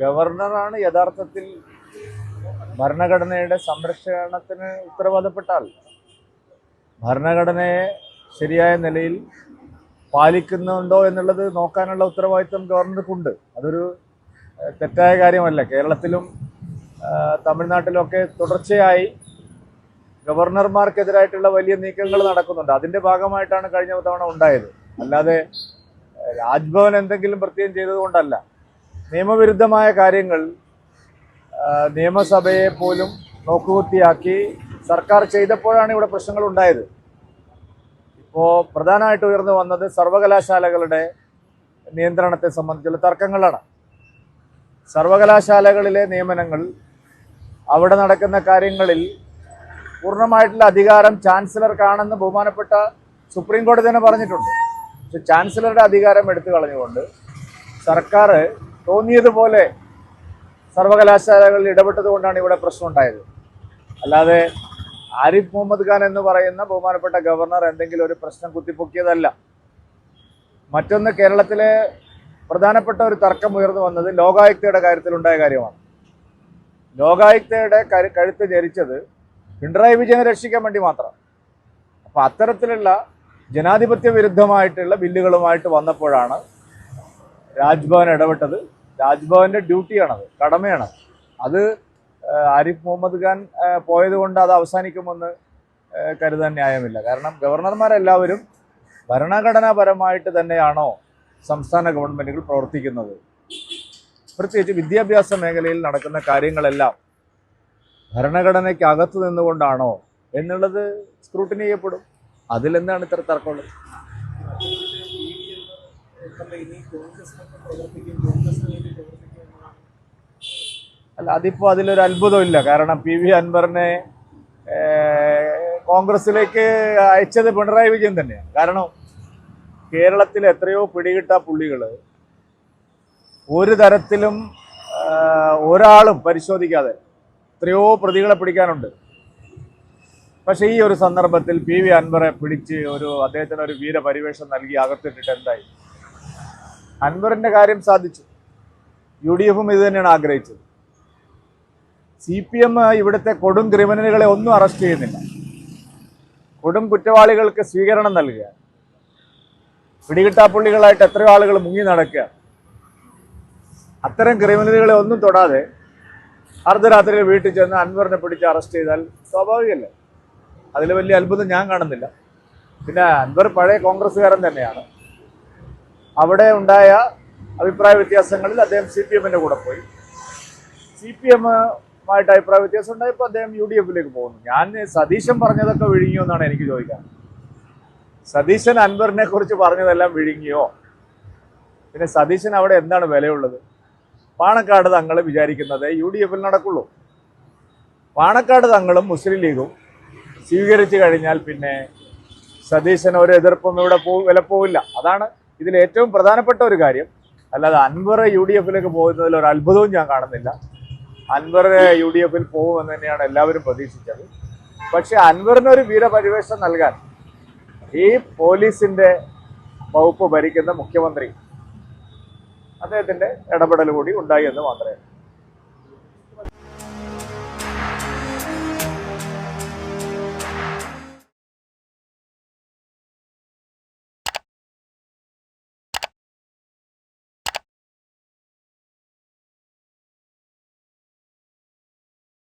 ഗവർണറാണ് യഥാർത്ഥത്തിൽ ഭരണഘടനയുടെ സംരക്ഷണത്തിന് ഉത്തരവാദപ്പെട്ടാൽ ഭരണഘടനയെ ശരിയായ നിലയിൽ പാലിക്കുന്നുണ്ടോ എന്നുള്ളത് നോക്കാനുള്ള ഉത്തരവാദിത്വം ഗവർണർക്കുണ്ട്. അതൊരു തെറ്റായ കാര്യമല്ല. കേരളത്തിലും തമിഴ്നാട്ടിലൊക്കെ തുടർച്ചയായി ഗവർണർമാർക്കെതിരായിട്ടുള്ള വലിയ നീക്കങ്ങൾ നടക്കുന്നുണ്ട്. അതിന്റെ ഭാഗമായിട്ടാണ് കഴിഞ്ഞ തവണ ഉണ്ടായത്. അല്ലാതെ രാജ്ഭവൻ എന്തെങ്കിലും പ്രത്യേകം ചെയ്തതുകൊണ്ടല്ല നിയമവിരുദ്ധമായ കാര്യങ്ങൾ നിയമസഭയെ പോലും നോക്കുകുത്തിയാക്കി സർക്കാർ ചെയ്തപ്പോഴാണ് ഇവിടെ പ്രശ്നങ്ങൾ ഉണ്ടായത്. ഇപ്പോൾ പ്രധാനമായിട്ട് ഉയർന്നു വന്നത് സർവകലാശാലകളുടെ നിയന്ത്രണത്തെ സംബന്ധിച്ചുള്ള തർക്കങ്ങളാണ്. സർവകലാശാലകളിലെ നിയമനങ്ങൾ അവിടെ നടക്കുന്ന കാര്യങ്ങളിൽ പൂർണമായിട്ടുള്ള അധികാരം ചാൻസലർക്കാണെന്ന് ബഹുമാനപ്പെട്ട സുപ്രീം കോടതി തന്നെ പറഞ്ഞിട്ടുണ്ട്. പക്ഷെ ചാൻസലറുടെ അധികാരം എടുത്തു കളഞ്ഞുകൊണ്ട് സർക്കാർ തോന്നിയതുപോലെ സർവകലാശാലകളിൽ ഇടപെട്ടത് കൊണ്ടാണ് ഇവിടെ പ്രശ്നം ഉണ്ടായത്. അല്ലാതെ ആരിഫ് മുഹമ്മദ് ഖാൻ എന്ന് പറയുന്ന ബഹുമാനപ്പെട്ട ഗവർണർ എന്തെങ്കിലും ഒരു പ്രശ്നം കുത്തിപ്പൊക്കിയതല്ല. മറ്റൊന്ന് കേരളത്തിലെ പ്രധാനപ്പെട്ട ഒരു തർക്കം ഉയർന്നു വന്നത് ലോകായുക്തയുടെ കാര്യത്തിലുണ്ടായ കാര്യമാണ്. ലോകായുക്തയുടെ കഴുത്ത് ജരിച്ചത് പിണറായി വിജയനെ രക്ഷിക്കാൻ വേണ്ടി മാത്രം. അപ്പൊ അത്തരത്തിലുള്ള ജനാധിപത്യ വിരുദ്ധമായിട്ടുള്ള ബില്ലുകളുമായിട്ട് വന്നപ്പോഴാണ് രാജ്ഭവൻ ഇടപെട്ടത്. രാജ്ഭവന്റെ ഡ്യൂട്ടിയാണത് കടമയാണ്. അത് ആരിഫ് മുഹമ്മദ് ഖാൻ പോയത് കൊണ്ട് അത് അവസാനിക്കുമെന്ന് കരുതാൻ ന്യായമില്ല. കാരണം ഗവർണർമാരെല്ലാവരും ഭരണഘടനാപരമായിട്ട് തന്നെയാണോ സംസ്ഥാന ഗവൺമെന്റുകൾ പ്രവർത്തിക്കുന്നത്? പ്രത്യേകിച്ച് വിദ്യാഭ്യാസ മേഖലയിൽ നടക്കുന്ന കാര്യങ്ങളെല്ലാം ഭരണഘടനയ്ക്കകത്ത് നിന്നുകൊണ്ടാണോ എന്നുള്ളത് സ്ക്രൂട്ടിനി ചെയ്യപ്പെടും അതിലെന്താണ് ഇത്ര തർക്കമുള്ളത്? അല്ല അതിപ്പോ അതിലൊരു അത്ഭുതമില്ല കാരണം പി വി അൻവറിനെ കോൺഗ്രസിലേക്ക് അയച്ചത് പിണറായി വിജയൻ തന്നെയാണ്. കാരണം കേരളത്തിൽ എത്രയോ പിടികിട്ട പുള്ളികൾ ഒരു തരത്തിലും ഒരാളും പരിശോധിക്കാതെ എത്രയോ പ്രതികളെ പിടിക്കാനുണ്ട്. പക്ഷെ ഈ ഒരു സന്ദർഭത്തിൽ പി വി അൻവറെ പിടിച്ച് ഒരു അദ്ദേഹത്തിന് ഒരു വീരപരിവേഷം നൽകി അകത്തിട്ടിട്ട് എന്തായി? അൻവറിന്റെ കാര്യം സാധിച്ചു. യു ഡി എഫും ഇത് തന്നെയാണ് ആഗ്രഹിച്ചത്. സി പി എം ഇവിടുത്തെ കൊടും ക്രിമിനലുകളെ ഒന്നും അറസ്റ്റ് ചെയ്യുന്നില്ല. കൊടും കുറ്റവാളികൾക്ക് സ്വീകരണം നൽകുക. പിടികിട്ടാപ്പുള്ളികളായിട്ട് എത്രയോ ആളുകൾ മുങ്ങി നടക്കുക. അത്തരം ക്രിമിനലുകളെ ഒന്നും തൊടാതെ അർദ്ധരാത്രി വീട്ടിൽ ചെന്ന് അൻവറിനെ പിടിച്ച് അറസ്റ്റ് ചെയ്താൽ സ്വാഭാവികമല്ലേ? അതിൽ വലിയ അത്ഭുതം ഞാൻ കാണുന്നില്ല. പിന്നെ അൻവർ പഴയ കോൺഗ്രസ്സുകാരൻ തന്നെയാണ്. അവിടെ ഉണ്ടായ അഭിപ്രായ വ്യത്യാസങ്ങളിൽ അദ്ദേഹം സി പി എമ്മിന്റെ കൂടെ പോയി. സി പി എമ്മുമായിട്ട് അഭിപ്രായ വ്യത്യാസം ഉണ്ടായപ്പോൾ അദ്ദേഹം യു ഡി എഫിലേക്ക് പോകുന്നു. ഞാൻ സതീശൻ പറഞ്ഞതൊക്കെ വിഴുങ്ങിയോ എന്നാണ് എനിക്ക് ചോദിക്കാൻ. സതീശൻ അൻവറിനെ കുറിച്ച് പറഞ്ഞതെല്ലാം വിഴുങ്ങിയോ? പിന്നെ സതീശൻ അവിടെ എന്താണ് വിലയുള്ളത്? പാണക്കാട് തങ്ങൾ വിചാരിക്കുന്നത് യു ഡി എഫിൽ നടക്കുള്ളൂ. പാണക്കാട് തങ്ങളും മുസ്ലിം ലീഗും സ്വീകരിച്ചു കഴിഞ്ഞാൽ പിന്നെ സതീശൻ ഒരു എതിർപ്പും ഇവിടെ പോ വില പോവില്ല അതാണ് ഇതിൽ ഏറ്റവും പ്രധാനപ്പെട്ട ഒരു കാര്യം അല്ലാതെ അൻവർ യു ഡി എഫിലേക്ക് പോകുന്നതിൽ ഒരു അത്ഭുതവും ഞാൻ കാണുന്നില്ല. അൻവർ യു ഡി എഫിൽ പോകുമെന്ന് തന്നെയാണ് എല്ലാവരും പ്രതീക്ഷിച്ചത്. പക്ഷെ അൻവറിന് ഒരു വീരപരിവേഷം നൽകാൻ ഈ പോലീസിന്റെ വകുപ്പ് ഭരിക്കുന്ന മുഖ്യമന്ത്രി അദ്ദേഹത്തിന്റെ ഇടപെടൽ കൂടി ഉണ്ടായി എന്ന് മാത്രമേ